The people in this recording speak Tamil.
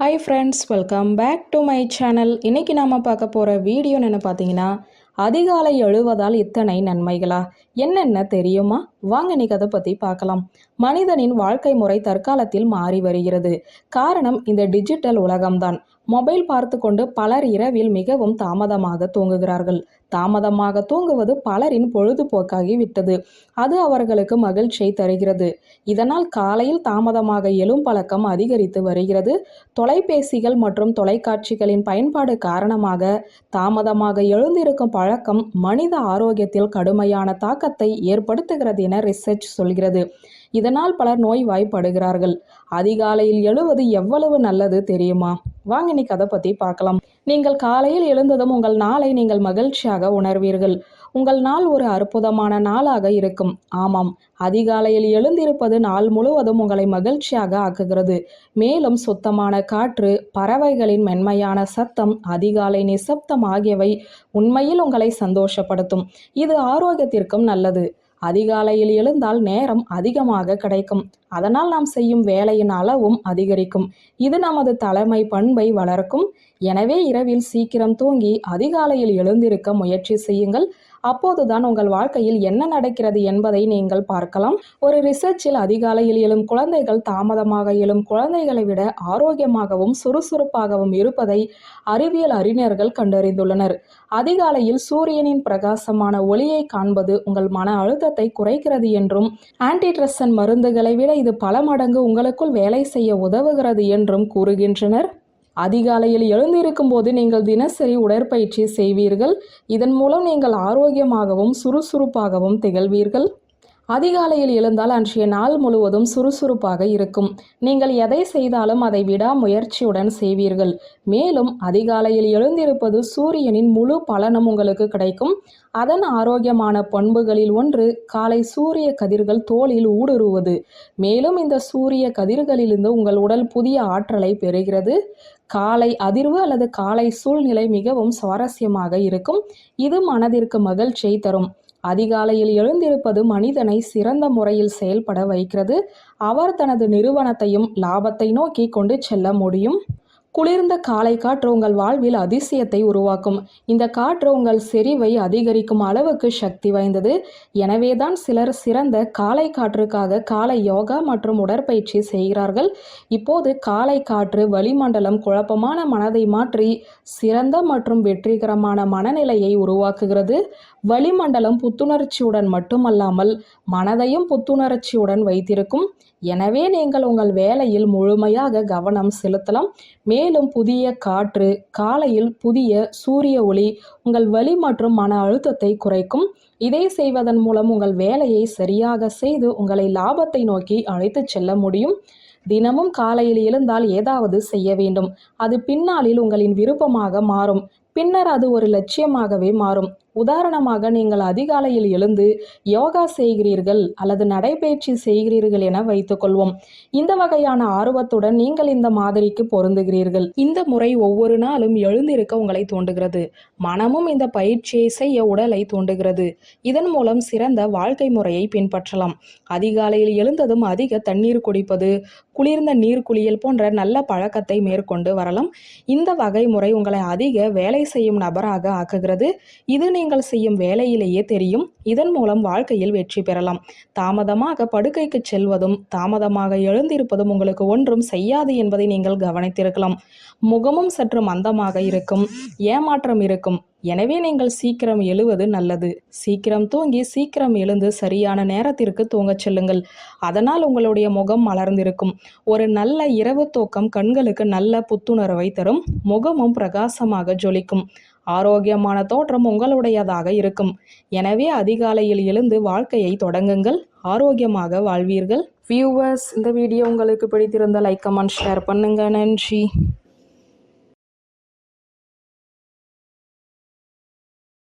Hi friends welcome back to my channel இன்றைக்கி நாம் பார்க்க போகிற வீடியோன்னு பார்த்தீங்கன்னா அதிகாலை எழுவதால் இத்தனை நன்மைகளா? என்னென்ன தெரியுமா? வாங்க இன்னைக்கு அதை பற்றி பார்க்கலாம். மனிதனின் வாழ்க்கை முறை தற்காலத்தில் மாறி வருகிறது. காரணம் இந்த டிஜிட்டல் உலகம்தான். மொபைல் பார்த்து கொண்டு பலர் இரவில் மிகவும் தாமதமாக தூங்குகிறார்கள். தாமதமாக தூங்குவது பலரின் பொழுதுபோக்காகி விட்டது. அது அவர்களுக்கு மகிழ்ச்சியை தருகிறது. இதனால் காலையில் தாமதமாக எழும் பழக்கம் அதிகரித்து வருகிறது. தொலைபேசிகள் மற்றும் தொலைக்காட்சிகளின் பயன்பாடு காரணமாக தாமதமாக எழுந்திருக்கும் பழக்கம் மனித ஆரோக்கியத்தில் கடுமையான தாக்கத்தை ஏற்படுத்துகிறது என ரிசர்ச் சொல்கிறது. இதனால் பலர் நோய்வாய்ப்படுகிறார்கள். அதிகாலையில் எழுவது எவ்வளவு நல்லது தெரியுமா? வாங்க இன்னைக்கு அதை பற்றி பார்க்கலாம். நீங்கள் காலையில் எழுந்ததும் உங்கள் நாளை நீங்கள் மகிழ்ச்சியாக உணர்வீர்கள். உங்கள் நாள் ஒரு அற்புதமான நாளாக இருக்கும். ஆமாம் அதிகாலையில் எழுந்திருப்பது நாள் முழுவதும் உங்களை மகிழ்ச்சியாக ஆக்குகிறது. மேலும் சுத்தமான காற்று பறவைகளின் மென்மையான சத்தம் அதிகாலை நிசப்தம் ஆகியவை உண்மையில் உங்களை சந்தோஷப்படுத்தும். இது ஆரோக்கியத்திற்கும் நல்லது. அதிகாலையில் எழுந்தால் நேரம் அதிகமாக கிடைக்கும். அதனால் நாம் செய்யும் வேலையின் அளவும் அதிகரிக்கும். இது நமது தலைமை பண்பை வளர்க்கும். எனவே இரவில் சீக்கிரம் தூங்கி அதிகாலையில் எழுந்திருக்க முயற்சி செய்யுங்கள். அப்போதுதான் உங்கள் வாழ்க்கையில் என்ன நடக்கிறது என்பதை நீங்கள் பார்க்கலாம். ஒரு ரிசர்ச்சில் அதிகாலையில் எழும் குழந்தைகள் தாமதமாக எழும் குழந்தைகளை விட ஆரோக்கியமாகவும் சுறுசுறுப்பாகவும் இருப்பதை அறிவியல் அறிஞர்கள் கண்டறிந்துள்ளனர். அதிகாலையில் சூரியனின் பிரகாசமான ஒளியை காண்பது உங்கள் மன அழுத்தத்தை குறைக்கிறது என்றும் ஆன்டிட்ரெசன் மருந்துகளை விட இது பல மடங்கு உங்களுக்குள் வேலை செய்ய உதவுகிறது என்றும் கூறுகின்றனர். அதிகாலையில் எழுந்திருக்கும் போது நீங்கள் தினசரி உடற்பயிற்சி செய்வீர்கள். இதன் மூலம் நீங்கள் ஆரோக்கியமாகவும் சுறுசுறுப்பாகவும் திகழ்வீர்கள். அதிகாலையில் எழுந்தால் அன்றைய நாள் முழுவதும் சுறுசுறுப்பாக இருக்கும். நீங்கள் எதை செய்தாலும் அதை விடாமுயற்சியுடன் செய்வீர்கள். மேலும் அதிகாலையில் எழுந்திருப்பது சூரியனின் முழு பலனும் உங்களுக்கு கிடைக்கும். அதன் ஆரோக்கியமான பண்புகளில் ஒன்று காலை சூரிய கதிர்கள் தோளில் ஊடுருவது. மேலும் இந்த சூரிய கதிர்களிலிருந்து உங்கள் உடல் புதிய ஆற்றலை பெறுகிறது. காலை அதிர்வு அல்லது காலை சூழ்நிலை மிகவும் சுவாரஸ்யமாக இருக்கும். இது மனதிற்கு மகிழ்ச்சியை தரும். அதிகாலையில் எழுந்திருப்பது மனிதனை சிறந்த முறையில் செயல்பட வைக்கிறது. அவர் தனது நிறுவனத்தையும் லாபத்தை நோக்கி கொண்டு செல்ல முடியும். குளிர்ந்த காலை காற்று உங்கள் வாழ்வில் அதிசயத்தை உருவாக்கும். இந்த காற்று உங்கள் செறிவை அதிகரிக்கும் அளவுக்கு சக்தி வாய்ந்தது. எனவேதான் சிலர் சிறந்த காலை காற்றுக்காக காலை யோகா மற்றும் உடற்பயிற்சி செய்கிறார்கள். இப்போது காலை காற்று வளிமண்டலம் குழப்பமான மனதை மாற்றி சிறந்த மற்றும் வெற்றிகரமான மனநிலையை உருவாக்குகிறது. வளிமண்டலம் புத்துணர்ச்சியுடன் மட்டுமல்லாமல் மனதையும் புத்துணர்ச்சியுடன் வைத்திருக்கும். எனவே நீங்கள் உங்கள் வேலையில் முழுமையாக கவனம் செலுத்தலாம். மேலும் புதிய காற்று காலையில் புதிய சூரிய ஒளி உங்கள் வலி மற்றும் மன அழுத்தத்தை குறைக்கும். இதை செய்வதன் மூலம் உங்கள் வேலையை சரியாக செய்து உங்களை லாபத்தை நோக்கி அழைத்துச் செல்ல முடியும். தினமும் காலையில் எழுந்தால் ஏதாவது செய்ய வேண்டும். அது பின்னாளில் உங்களின் விருப்பமாக மாறும். பின்னர் அது ஒரு லட்சியமாகவே மாறும். உதாரணமாக நீங்கள் அதிகாலையில் எழுந்து யோகா செய்கிறீர்கள் அல்லது நடைபயிற்சி செய்கிறீர்கள் என வைத்துக்கொள்வோம். இந்த வகையான ஆர்வத்துடன் நீங்கள் இந்த மாதிரிக்கு பொருந்துகிறீர்கள். இந்த முறை ஒவ்வொரு நாளும் எழுந்திருக்க உங்களை தூண்டுகிறது. மனமும் இந்த பயிற்சியை செய்ய உடலை தூண்டுகிறது. இதன் மூலம் சிறந்த வாழ்க்கை முறையை பின்பற்றலாம். அதிகாலையில் எழுந்ததும் அதிக தண்ணீர் குடிப்பது குளிர்ந்த நீர் குளியல் போன்ற நல்ல பழக்கத்தை மேற்கொண்டு வரலாம். இந்த வகை முறை உங்களை அதிக வேலை செய்யும் நபராக ஆக்குகிறது. இது நீங்கள் செய்யும் வேலையிலேயே தெரியும். இதன் மூலம் வாழ்க்கையில் வெற்றி பெறலாம். தாமதமாக படுக்கைக்கு செல்வதும் தாமதமாக எழுந்திருப்பதும் உங்களுக்கு ஒன்றும் செய்யாது என்பதை நீங்கள் கவனித்திருக்கலாம். முகமும் சற்று மந்தமாக இருக்கும். ஏமாற்றம் இருக்கும். எனவே நீங்கள் சீக்கிரம் எழுவது நல்லது. சீக்கிரம் தூங்கி சீக்கிரம் எழுந்து சரியான நேரத்திற்கு தூங்கச் செல்லுங்கள். அதனால் உங்களுடைய முகம் மலர்ந்திருக்கும். ஒரு நல்ல இரவு தூக்கம் கண்களுக்கு நல்ல புத்துணர்வை தரும். முகமும் பிரகாசமாக ஜொலிக்கும். ஆரோக்கியமான தோற்றம் உங்களுடையதாக இருக்கும். எனவே அதிகாலையில் எழுந்து வாழ்க்கையை தொடங்குங்கள். ஆரோக்கியமாக வாழ்வீர்கள். வியூவர்ஸ் இந்த வீடியோ உங்களுக்கு பிடித்திருந்த லைக் கமெண்ட் ஷேர் பண்ணுங்கள் நன்றி.